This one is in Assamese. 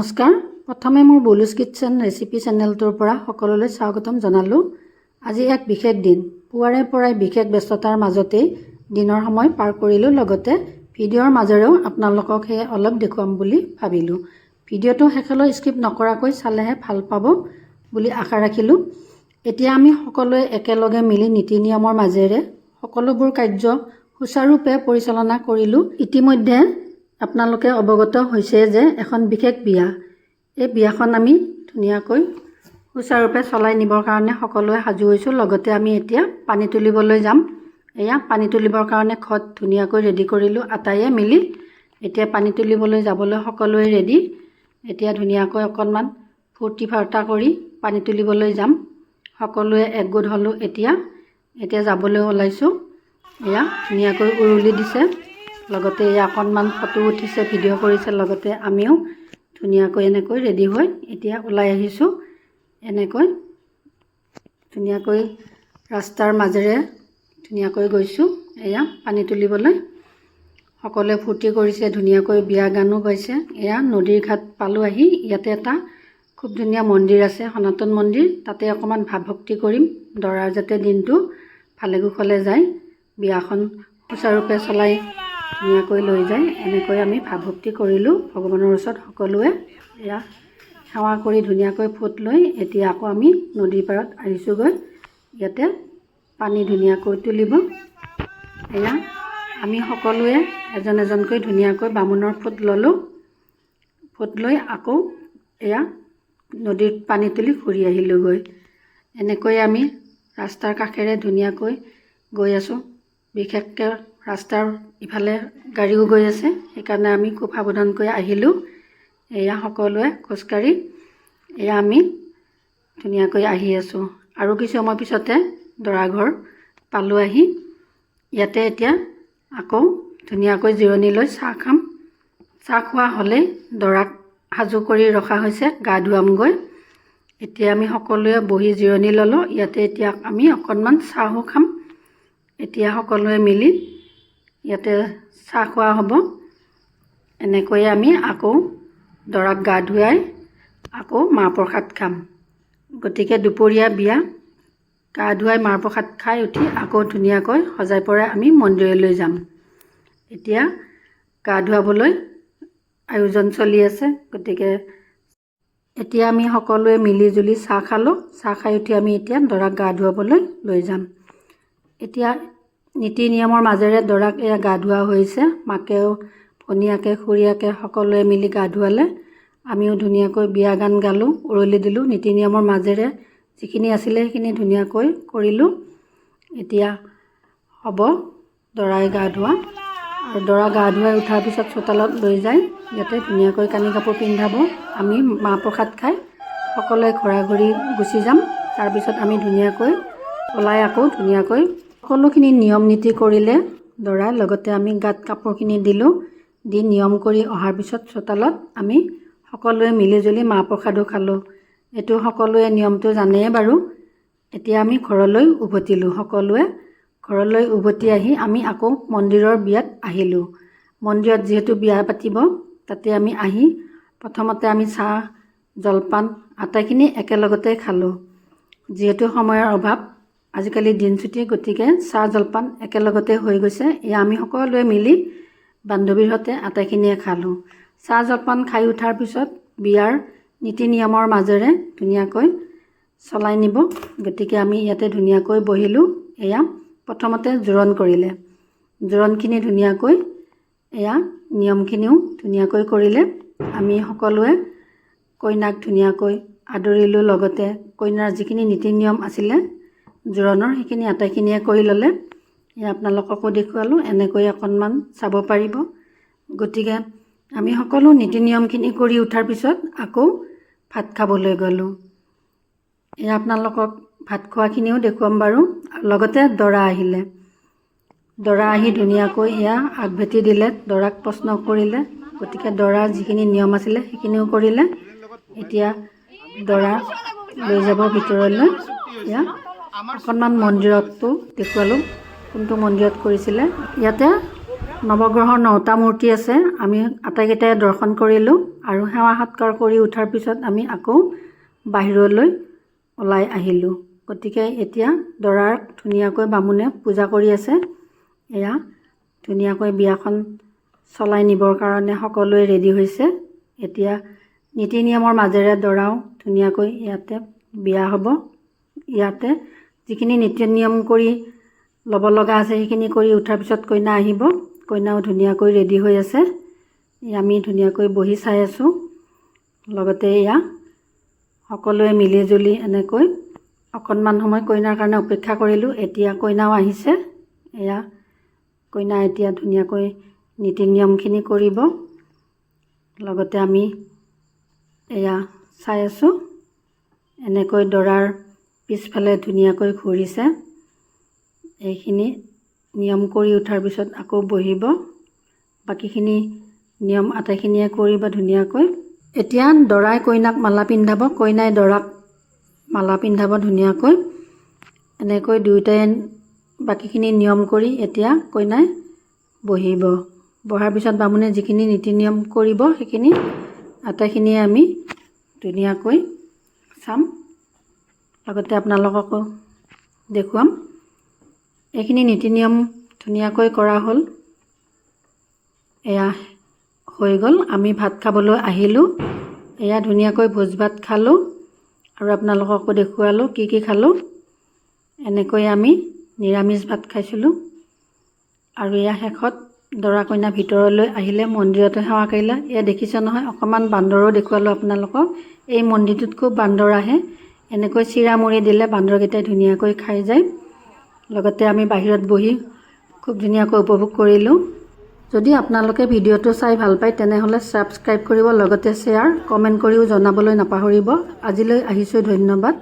নমস্কাৰ। প্ৰথমে মোৰ বলুজ কিটচেন ৰেচিপি চেনেলটোৰ পৰা সকলোলৈ স্বাগতম জনালোঁ। আজি এক বিশেষ দিন। পুৱাৰে পৰাই বিশেষ ব্যস্ততাৰ মাজতেই দিনৰ সময় পাৰ কৰিলোঁ। লগতে ভিডিঅ'ৰ মাজেৰেও আপোনালোকক সেয়ে অলপ দেখুৱাম বুলি ভাবিলোঁ। ভিডিঅ'টো শেষলৈ স্কিপ নকৰাকৈ চালেহে ভাল পাব বুলি আশা ৰাখিলোঁ। এতিয়া আমি সকলোৱে একেলগে মিলি নীতি নিয়মৰ মাজেৰে সকলোবোৰ কাৰ্য সুচাৰুৰূপে পৰিচালনা কৰিলোঁ। ইতিমধ্যে আপোনালোকে অৱগত হৈছে যে এখন বিশেষ বিয়া। এই বিয়াখন আমি ধুনীয়াকৈ সুচাৰুৰূপে চলাই নিবৰ কাৰণে সকলোৱে সাজু হৈছোঁ। লগতে আমি এতিয়া পানী তুলিবলৈ যাম। এয়া পানী তুলিবৰ কাৰণে খত ধুনীয়াকৈ ৰেডি কৰিলোঁ আটাইয়ে মিলি। এতিয়া পানী তুলিবলৈ যাবলৈ সকলোৱে ৰেডি এতিয়া ধুনীয়াকৈ অকণমান ফূৰ্তি ফাৰ্তা কৰি পানী তুলিবলৈ যাম। সকলোৱে একগোট হ'লোঁ এতিয়া। এতিয়া যাবলৈ ওলাইছোঁ। এয়া ধুনীয়াকৈ উৰুলি দিছে। লগতে অকণমান ফটো উঠিছে ভিডিঅ' কৰিছে লগতে আমিও ধুনীয়াকৈ এনেকৈ ৰেডি হৈ এতিয়া ওলাই আহিছোঁ। এনেকৈ ধুনীয়াকৈ ৰাস্তাৰ মাজেৰে ধুনীয়াকৈ গৈছোঁ এয়া পানী তুলিবলৈ। সকলোৱে ফূৰ্তি কৰিছে ধুনীয়াকৈ বিয়া গানো গাইছে। এয়া নদীৰ ঘাট পালোঁ আহি ইয়াতে এটা খুব ধুনীয়া মন্দিৰ আছে সনাতন মন্দিৰ। তাতে অকণমান ভাৱ ভক্তি কৰিম দৰাৰ যাতে দিনটো ভালে কুশলে যায় বিয়াখন সুচাৰুৰূপে চলাই ধুনীয়াকৈ লৈ যায়। এনেকৈ আমি ভাৱ ভক্তি কৰিলোঁ। ভগৱানৰ ওচৰত সকলোৱে এয়া সেৱা কৰি ধুনীয়াকৈ ফুট লৈ এতিয়া আকৌ আমি নদীৰ পাৰত আহিছোঁগৈ। ইয়াতে পানী ধুনীয়াকৈ তুলিব। এয়া আমি সকলোৱে এজন এজনকৈ ধুনীয়াকৈ বামুণৰ ফুট ল'লোঁ। ফুট লৈ আকৌ এয়া নদীত পানী তুলি ঘূৰি আহিলোঁগৈ। এনেকৈ আমি ৰাস্তাৰ কাষেৰে ধুনীয়াকৈ গৈ আছোঁ। বিশেষকৈ ৰাস্তাৰ ইফালে গাড়ীও গৈ আছে। সেইকাৰণে আমি খুব সাৱধানকৈ আহিলোঁ। এয়া সকলোৱে খোজকাঢ়ি এয়া আমি ধুনীয়াকৈ আহি আছোঁ। আৰু কিছু সময় পিছতে দৰা ঘৰ পালোঁ আহি। ইয়াতে এতিয়া আকৌ ধুনীয়াকৈ জিৰণি লৈ চাহ খাম। চাহ খোৱা হ'লেই দৰাক সাজু কৰি ৰখা হৈছে গা ধুৱামগৈ। এতিয়া আমি সকলোৱে বহি জিৰণি ল'লোঁ। ইয়াতে এতিয়া আমি অকণমান চাহো খাম। এতিয়া সকলোৱে মিলি ইয়াতে চাহ খোৱা হ'ব। এনেকৈয়ে আমি আকৌ দৰাক গা ধুৱাই আকৌ মাহ প্ৰসাদ খাম। গতিকে দুপৰীয়া বিয়া গা ধুৱাই মাহ প্ৰসাদ খাই উঠি আকৌ ধুনীয়াকৈ সজাই পৰাই আমি মন্দিৰলৈ যাম। এতিয়া গা ধুৱাবলৈ আয়োজন চলি আছে গতিকে এতিয়া আমি সকলোৱে মিলি জুলি চাহ খালোঁ। চাহ খাই উঠি আমি এতিয়া দৰাক গা ধুৱাবলৈ লৈ যাম। এতিয়া নীতি নিয়মৰ মাজেৰে দৰাক এয়া গা ধুওৱা হৈছে। মাকেও ভনীয়াকে খুৰীয়াকে সকলোৱে মিলি গা ধুৱালে। আমিও ধুনীয়াকৈ বিয়া গান গালোঁ উৰুলি দিলোঁ। নীতি নিয়মৰ মাজেৰে যিখিনি আছিলে সেইখিনি ধুনীয়াকৈ কৰিলোঁ। এতিয়া হ'ব দৰাই গা ধোৱা। আৰু দৰা গা ধুৱাই উঠাৰ পিছত চোতালত লৈ যায়। ইয়াতে ধুনীয়াকৈ কানি কাপোৰ পিন্ধাব। আমি মাহ প্ৰসাদ খাই সকলোৱে ঘৰা ঘৰি গুচি যাম। তাৰপিছত আমি ধুনীয়াকৈ ওলাই আকৌ ধুনীয়াকৈ সকলোখিনি নিয়ম নীতি কৰিলে দৰাই লগতে আমি গাত কাপোৰখিনি দিলোঁ দি নিয়ম কৰি অহাৰ পিছত চোতালত আমি সকলোৱে মিলিজুলি মাহ প্ৰসাদো খালোঁ। এইটো সকলোৱে নিয়মটো জানেই বাৰু। এতিয়া আমি ঘৰলৈ উভতিলোঁ। সকলোৱে ঘৰলৈ উভতি আহি আমি আকৌ মন্দিৰৰ বিয়াত আহিলোঁ। মন্দিৰত যিহেতু বিয়া পাতিব তাতে আমি আহি প্ৰথমতে আমি চাহ জলপান আটাইখিনি একেলগতে খালোঁ। যিহেতু সময়ৰ অভাৱ আজিকালি দিন চুটি গতিকে চাহ জলপান একেলগতে হৈ গৈছে। এয়া আমি সকলোৱে মিলি বান্ধৱীৰ সৈতে আটাইখিনিয়ে খালোঁ। চাহ জলপান খাই উঠাৰ পিছত বিয়াৰ নীতি নিয়মৰ মাজেৰে ধুনীয়াকৈ চলাই নিব। গতিকে আমি ইয়াতে ধুনীয়াকৈ বহিলোঁ। এয়া প্ৰথমতে জোৰণ কৰিলে। জোৰণখিনি ধুনীয়াকৈ এয়া নিয়মখিনিও ধুনীয়াকৈ কৰিলে। আমি সকলোৱে কইনাক ধুনীয়াকৈ আদৰিলোঁ। লগতে কইনাৰ যিখিনি নীতি নিয়ম আছিলে জোৰণৰ সেইখিনি আটাইখিনিয়ে কৰি ল'লে এয়া আপোনালোককো দেখুৱালোঁ এনেকৈ অকণমান চাব পাৰিব। গতিকে আমি সকলো নীতি নিয়মখিনি কৰি উঠাৰ পিছত আকৌ ভাত খাবলৈ গ'লোঁ। এয়া আপোনালোকক ভাত খোৱাখিনিও দেখুৱাম বাৰু। লগতে দৰা আহিলে। দৰা আহি ধুনীয়াকৈ এয়া আগভেটি দিলে দৰাক প্ৰশ্ন কৰিলে। গতিকে দৰাৰ যিখিনি নিয়ম আছিলে সেইখিনিও কৰিলে। এতিয়া দৰা লৈ যাব ভিতৰলৈ। এয়া অকণমান মন্দিৰতো দেখুৱালোঁ। কোনটো মন্দিৰত কৰিছিলে? ইয়াতে নৱগ্ৰহৰ নটা মূৰ্তি আছে। আমি আটাইকেইটাই দৰ্শন কৰিলোঁ আৰু সেৱা সৎকাৰ কৰি উঠাৰ পিছত আমি আকৌ বাহিৰলৈ ওলাই আহিলোঁ। গতিকে এতিয়া দৰাক ধুনীয়াকৈ বামুণে পূজা কৰি আছে। এয়া ধুনীয়াকৈ বিয়াখন চলাই নিবৰ কাৰণে সকলোৱে ৰেডি হৈছে। এতিয়া নীতি নিয়মৰ মাজেৰে দৰাও ধুনীয়াকৈ ইয়াতে বিয়া হ'ব। ইয়াতে যিখিনি নীতি নিয়ম কৰি ল'ব লগা আছে সেইখিনি কৰি উঠাৰ পিছত কইনা আহিব। কইনাও ধুনীয়াকৈ ৰেডি হৈ আছে। আমি ধুনীয়াকৈ বহি চাই আছোঁ। লগতে এয়া সকলোৱে মিলি জুলি এনেকৈ অকণমান সময় কইনাৰ কাৰণে অপেক্ষা কৰিলোঁ। এতিয়া কইনাও আহিছে। এয়া কইনা এতিয়া ধুনীয়াকৈ নীতি নিয়মখিনি কৰিব। লগতে আমি এয়া চাই আছোঁ। এনেকৈ দৰাৰ পিছফালে ধুনীয়াকৈ ঘূৰিছে। এইখিনি নিয়ম কৰি উঠাৰ পিছত আকৌ বহিব। বাকীখিনি নিয়ম আটাইখিনিয়ে কৰিব ধুনীয়াকৈ। এতিয়া দৰাই কইনাক মালা পিন্ধাব। কইনাই দৰাক মালা পিন্ধাব ধুনীয়াকৈ। এনেকৈ দুয়োটাই বাকীখিনি নিয়ম কৰি এতিয়া কইনাই বহিব। বহাৰ পিছত বামুণে যিখিনি নীতি নিয়ম কৰিব সেইখিনি আটাইখিনিয়ে আমি ধুনীয়াকৈ চাম। লগতে আপোনালোককো দেখুৱাম। এইখিনি নীতি নিয়ম ধুনীয়াকৈ কৰা হ'ল। এয়া হৈ গ'ল। আমি ভাত খাবলৈ আহিলোঁ। এয়া ধুনীয়াকৈ ভোজ ভাত খালোঁ আৰু আপোনালোককো দেখুৱালোঁ কি কি খালোঁ। এনেকৈ আমি নিৰামিষ ভাত খাইছিলোঁ। আৰু এয়া শেষত দৰা কইনা ভিতৰলৈ আহিলে মন্দিৰতে সেৱা কৰিলে। এয়া দেখিছে নহয় অকণমান বান্দৰো দেখুৱালোঁ আপোনালোকক। এই মন্দিৰটোত খুব বান্দৰ আহে। এনেকৈ চিৰা মুড়ি দিলে বান্দৰকেইটাই ধুনীয়াকৈ খাই যায়। লগতে আমি বাহিৰত বহি খুব ধুনীয়াকৈ উপভোগ কৰিলোঁ। যদি আপোনালোকে ভিডিঅ'টো চাই ভাল পায় তেনেহ'লে ছাবস্ক্ৰাইব কৰিব লগতে শ্বেয়াৰ কমেণ্ট কৰিও জনাবলৈ নাপাহৰিব। আজিলৈ আহিছোঁ ধন্যবাদ।